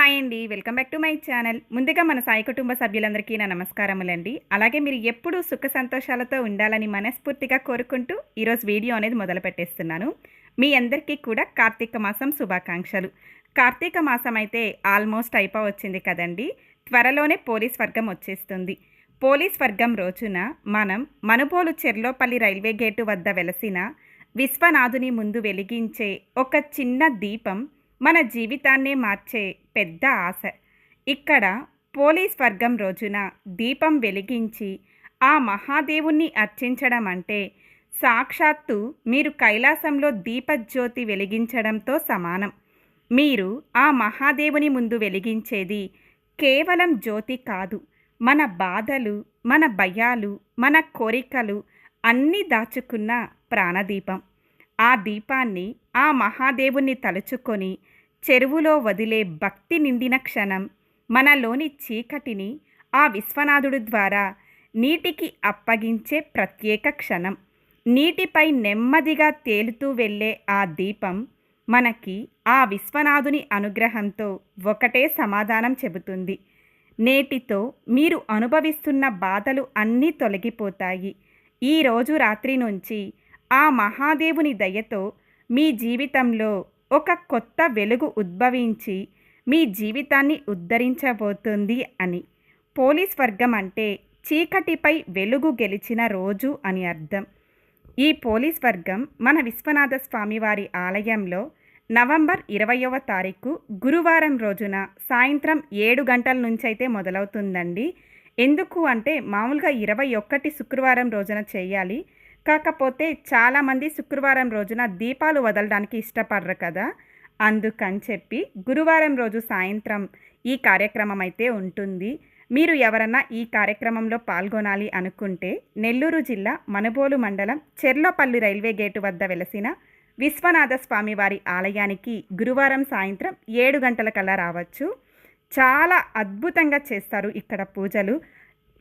Hi అండి. Welcome back to my channel. ముందుగా మన సాయి కుటుంబ సభ్యులందరికీ నా నమస్కారములండి. అలాగే మీరు ఎప్పుడూ సుఖ సంతోషాలతో ఉండాలని మనస్ఫూర్తిగా కోరుకుంటూ ఈరోజు వీడియో అనేది మొదలు పెట్టేస్తున్నాను. మీ అందరికీ కూడా కార్తీక మాసం శుభాకాంక్షలు. కార్తీక మాసం అయితే ఆల్మోస్ట్ అయిపోవచ్చింది కదండి. త్వరలోనే పోలీస్ వర్గం వచ్చేస్తుంది. పోలీస్ వర్గం రోజున మనం మనుబోలు చెర్లోపల్లి రైల్వే గేటు వద్ద వెలసిన విశ్వనాథుని ముందు వెలిగించే ఒక చిన్న దీపం మన జీవితాన్నే మార్చే పెద్ద ఆశ. ఇక్కడ పోలీస్ వర్గం రోజున దీపం వెలిగించి ఆ మహాదేవుణ్ణి అర్చించడం అంటే సాక్షాత్తు మీరు కైలాసంలో దీపజ్యోతి వెలిగించడంతో సమానం. మీరు ఆ మహాదేవుని ముందు వెలిగించేది కేవలం జ్యోతి కాదు. మన బాధలు మన భయాలు మన కోరికలు అన్నీ దాచుకున్న ప్రాణదీపం. ఆ దీపాన్ని ఆ మహాదేవుణ్ణి తలుచుకొని చెరువులో వదిలే భక్తి నిండిన క్షణం మనలోని చీకటిని ఆ విశ్వనాథుడు ద్వారా నీటికి అప్పగించే ప్రత్యేక క్షణం. నీటిపై నెమ్మదిగా తేలుతూ వెళ్ళే ఆ దీపం మనకి ఆ విశ్వనాథుని అనుగ్రహంతో ఒకటే సమాధానం చెబుతుంది. నేటితో మీరు అనుభవిస్తున్న బాధలు అన్నీ తొలగిపోతాయి. ఈరోజు రాత్రి నుంచి ఆ మహాదేవుని దయతో మీ జీవితంలో ఒక కొత్త వెలుగు ఉద్భవించి మీ జీవితాన్ని ఉద్ధరించబోతుంది అని. పోలీస్ వర్గం అంటే చీకటిపై వెలుగు గెలిచిన రోజు అని అర్థం. ఈ పోలీస్ వర్గం మన విశ్వనాథ స్వామివారి ఆలయంలో నవంబర్ ఇరవయవ తారీఖు గురువారం రోజున సాయంత్రం ఏడు గంటల నుంచి అయితే మొదలవుతుందండి. ఎందుకు అంటే మామూలుగా ఇరవై ఒక్కటి శుక్రవారం రోజున చేయాలి. కాకపోతే చాలామంది శుక్రవారం రోజున దీపాలు వదలడానికి ఇష్టపడరు కదా. అందుకని చెప్పి గురువారం రోజు సాయంత్రం ఈ కార్యక్రమం అయితే ఉంటుంది. మీరు ఎవరన్నా ఈ కార్యక్రమంలో పాల్గొనాలి అనుకుంటే నెల్లూరు జిల్లా మనుబోలు మండలం చెర్లోపల్లి రైల్వే గేటు వద్ద వెలసిన విశ్వనాథ స్వామి వారి ఆలయానికి గురువారం సాయంత్రం ఏడు గంటలకల్లా రావచ్చు. చాలా అద్భుతంగా చేస్తారు ఇక్కడ పూజలు.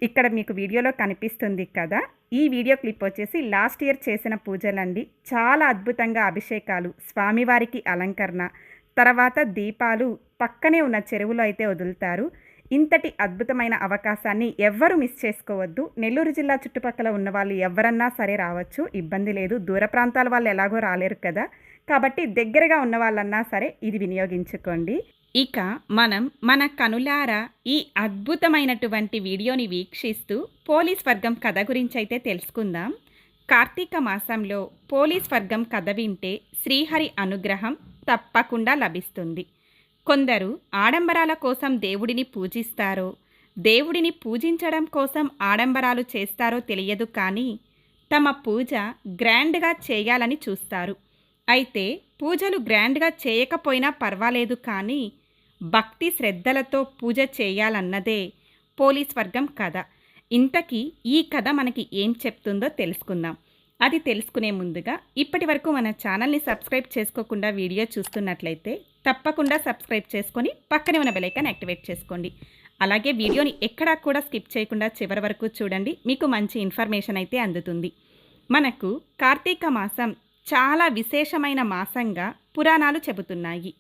ఇక్కడ మీకు వీడియోలో కనిపిస్తుంది కదా. ఈ వీడియో క్లిప్ వచ్చేసి లాస్ట్ ఇయర్ చేసిన పూజలండి. చాలా అద్భుతంగా అభిషేకాలు స్వామివారికి అలంకరణ తర్వాత దీపాలు పక్కనే ఉన్న చెరువులో అయితే వదులుతారు. ఇంతటి అద్భుతమైన అవకాశాన్ని ఎవ్వరు మిస్ చేసుకోవద్దు. నెల్లూరు జిల్లా చుట్టుపక్కల ఉన్న వాళ్ళు ఎవరన్నా సరే రావచ్చు. ఇబ్బంది లేదు. దూర ప్రాంతాల వాళ్ళు ఎలాగో రాలేరు కదా. కాబట్టి దగ్గరగా ఉన్న వాళ్ళన్నా సరే ఇది వినియోగించుకోండి. ఇక మనం మన కనులారా ఈ అద్భుతమైనటువంటి వీడియోని వీక్షిస్తూ పోలీస్ వర్గం కథ గురించి అయితే తెలుసుకుందాం. కార్తీక మాసంలో పోలీస్ వర్గం కథ వింటే శ్రీహరి అనుగ్రహం తప్పకుండా లభిస్తుంది. కొందరు ఆడంబరాల కోసం దేవుడిని పూజిస్తారో దేవుడిని పూజించడం కోసం ఆడంబరాలు చేస్తారో తెలియదు కానీ తమ పూజ గ్రాండ్గా చేయాలని చూస్తారు. అయితే పూజలు గ్రాండ్గా చేయకపోయినా పర్వాలేదు కానీ భక్తి శ్రద్ధలతో పూజ చేయాలన్నదే పోలీస్ వర్గం కథ. ఇంతకీ ఈ కథ మనకి ఏం చెప్తుందో తెలుసుకుందాం. అది తెలుసుకునే ముందుగా ఇప్పటి వరకు మన ఛానల్ని సబ్స్క్రైబ్ చేసుకోకుండా వీడియో చూస్తున్నట్లయితే తప్పకుండా సబ్స్క్రైబ్ చేసుకొని పక్కనే ఉన్న బెలైకాన్ యాక్టివేట్ చేసుకోండి. అలాగే వీడియోని ఎక్కడా కూడా స్కిప్ చేయకుండా చివరి వరకు చూడండి. మీకు మంచి ఇన్ఫర్మేషన్ అయితే అందుతుంది. మనకు కార్తీక మాసం చాలా విశేషమైన మాసంగా పురాణాలు చెబుతున్నాయి.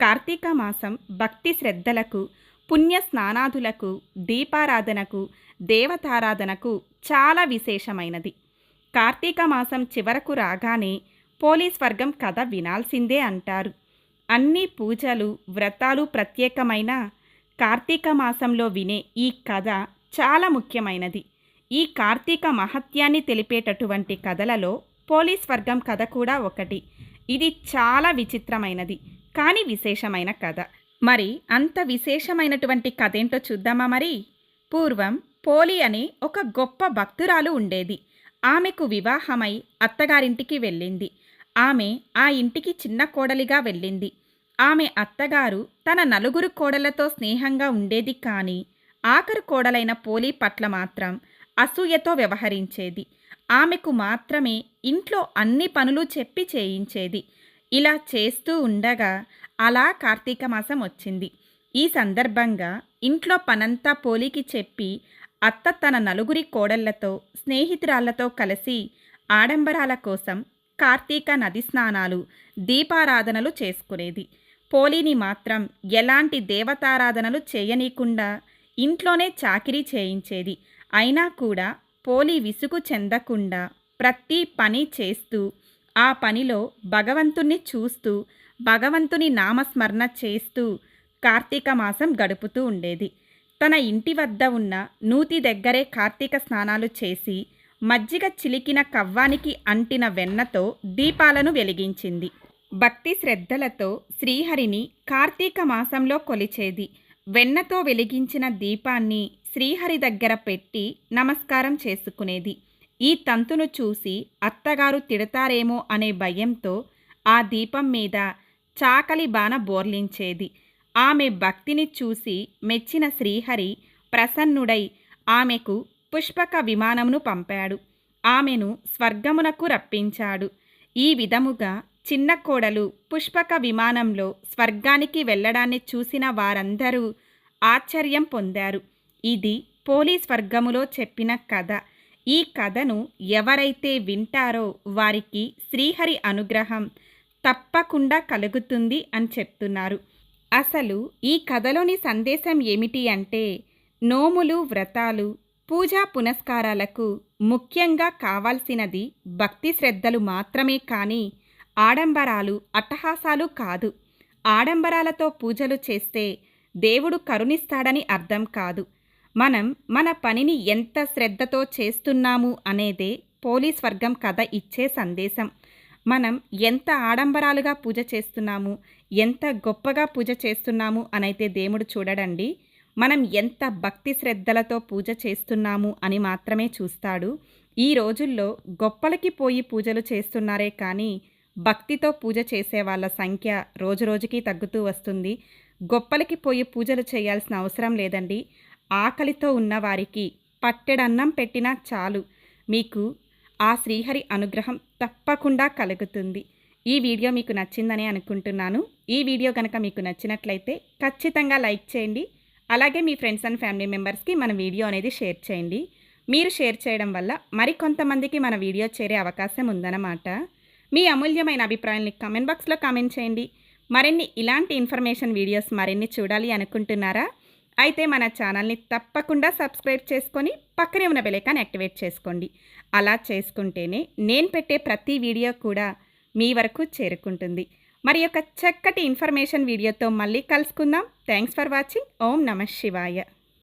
కార్తీక మాసం భక్తి శ్రద్ధలకు పుణ్య స్నానాదులకు దీపారాధనకు దేవతారాధనకు చాలా విశేషమైనది. కార్తీక మాసం చివరకు రాగానే పోలీస్ వర్గం కథ వినాల్సిందే అంటారు. అన్ని పూజలు వ్రతాలు ప్రత్యేకమైన కార్తీక మాసంలో వినే ఈ కథ చాలా ముఖ్యమైనది. ఈ కార్తీక మహత్యాన్ని తెలిపేటటువంటి కథలలో పోలీస్ వర్గం కథ కూడా ఒకటి. ఇది చాలా విచిత్రమైనది కానీ విశేషమైన కథ. మరి అంత విశేషమైనటువంటి కథ ఏంటో చూద్దామా మరి? పూర్వం పోలి అనే ఒక గొప్ప భక్తురాలు ఉండేది. ఆమెకు వివాహమై అత్తగారింటికి వెళ్ళింది. ఆమె ఆ ఇంటికి చిన్న కోడలిగా వెళ్ళింది. ఆమె అత్తగారు తన నలుగురు కోడలతో స్నేహంగా ఉండేది కానీ ఆఖరు కోడలైన పోలి పట్ల మాత్రం అసూయతో వ్యవహరించేది. ఆమెకు మాత్రమే ఇంట్లో అన్ని పనులు చెప్పి చేయించేది. ఇలా చేస్తూ ఉండగా అలా కార్తీక మాసం వచ్చింది. ఈ సందర్భంగా ఇంట్లో పనంతా పోలికి చెప్పి అత్త తన నలుగురి కోడళ్ళతో స్నేహితురాళ్ళతో కలిసి ఆడంబరాల కోసం కార్తీక నది స్నానాలు దీపారాధనలు చేసుకునేది. పోలిని మాత్రం ఎలాంటి దేవతారాధనలు చేయనీకుండా ఇంట్లోనే చాకిరీ చేయించేది. అయినా కూడా పోలి విసుగు చెందకుండా ప్రతి పని చేస్తూ ఆ పనిలో భగవంతుణ్ణి చూస్తూ భగవంతుని నామస్మరణ చేస్తూ కార్తీక మాసం గడుపుతూ ఉండేది. తన ఇంటి వద్ద ఉన్న నూతి దగ్గరే కార్తీక స్నానాలు చేసి మజ్జిగ చిలికిన కవ్వానికి అంటిన వెన్నతో దీపాలను వెలిగించింది. భక్తి శ్రద్ధలతో శ్రీహరిని కార్తీక మాసంలో కొలిచేది. వెన్నతో వెలిగించిన దీపాన్ని శ్రీహరి దగ్గర పెట్టి నమస్కారం చేసుకునేది. ఈ తంతును చూసి అత్తగారు తిడతారేమో అనే భయంతో ఆ దీపం మీద చాకలి బాణ బోర్లించేది. ఆమె భక్తిని చూసి మెచ్చిన శ్రీహరి ప్రసన్నుడై ఆమెకు పుష్పక విమానమును పంపాడు. ఆమెను స్వర్గమునకు రప్పించాడు. ఈ విధముగా చిన్న కోడలు పుష్పక విమానంలో స్వర్గానికి వెళ్ళడాన్ని చూసిన వారందరూ ఆశ్చర్యం పొందారు. ఇది పోలీస్ స్వర్గములో చెప్పిన కథ. ఈ కథను ఎవరైతే వింటారో వారికి శ్రీహరి అనుగ్రహం తప్పకుండా కలుగుతుంది అని చెప్తున్నారు. అసలు ఈ కథలోని సందేశం ఏమిటి అంటే నోములు వ్రతాలు పూజా పునస్కారాలకు ముఖ్యంగా కావాల్సినది భక్తి శ్రద్ధలు మాత్రమే కానీ ఆడంబరాలు అట్టహాసాలు కాదు. ఆడంబరాలతో పూజలు చేస్తే దేవుడు కరుణిస్తాడని అర్థం కాదు. మనం మన పనిని ఎంత శ్రద్ధతో చేస్తున్నాము అనేదే పోలీస్ వర్గం కథ ఇచ్చే సందేశం. మనం ఎంత ఆడంబరాలుగా పూజ చేస్తున్నాము ఎంత గొప్పగా పూజ చేస్తున్నాము అనైతే దేవుడు చూడడండి. మనం ఎంత భక్తి శ్రద్ధలతో పూజ చేస్తున్నాము అని మాత్రమే చూస్తాడు. ఈ రోజుల్లో గొప్పలకి పోయి పూజలు చేస్తున్నారే కానీ భక్తితో పూజ చేసే వాళ్ళ సంఖ్య రోజురోజుకి తగ్గుతూ వస్తుంది. గొప్పలకి పోయి పూజలు చేయాల్సిన అవసరం లేదండి. ఆకలితో ఉన్నవారికి పట్టెడన్నం పెట్టినా చాలు. మీకు ఆ శ్రీహరి అనుగ్రహం తప్పకుండా కలుగుతుంది. ఈ వీడియో మీకు నచ్చిందని అనుకుంటున్నాను. ఈ వీడియో కనుక మీకు నచ్చినట్లయితే ఖచ్చితంగా లైక్ చేయండి. అలాగే మీ ఫ్రెండ్స్ అండ్ ఫ్యామిలీ మెంబర్స్కి మన వీడియో అనేది షేర్ చేయండి. మీరు షేర్ చేయడం వల్ల మరికొంతమందికి మన వీడియో చేరే అవకాశం ఉందన్నమాట. మీ అమూల్యమైన అభిప్రాయాన్ని కామెంట్ బాక్స్లో కామెంట్ చేయండి. మరిన్ని ఇలాంటి ఇన్ఫర్మేషన్ వీడియోస్ మరిన్ని చూడాలి అనుకుంటున్నారా? అయితే మన ఛానల్ని తప్పకుండా సబ్స్క్రైబ్ చేసుకొని పక్కనే ఉన్న బెలైకాన్ యాక్టివేట్ చేసుకోండి. అలా చేసుకుంటేనే నేను పెట్టే ప్రతి వీడియో కూడా మీ వరకు చేరుకుంటుంది. మరి యొక్క చక్కటి ఇన్ఫర్మేషన్ వీడియోతో మళ్ళీ కలుసుకుందాం. థ్యాంక్స్ ఫర్ వాచింగ్ ఓం నమ శివాయ.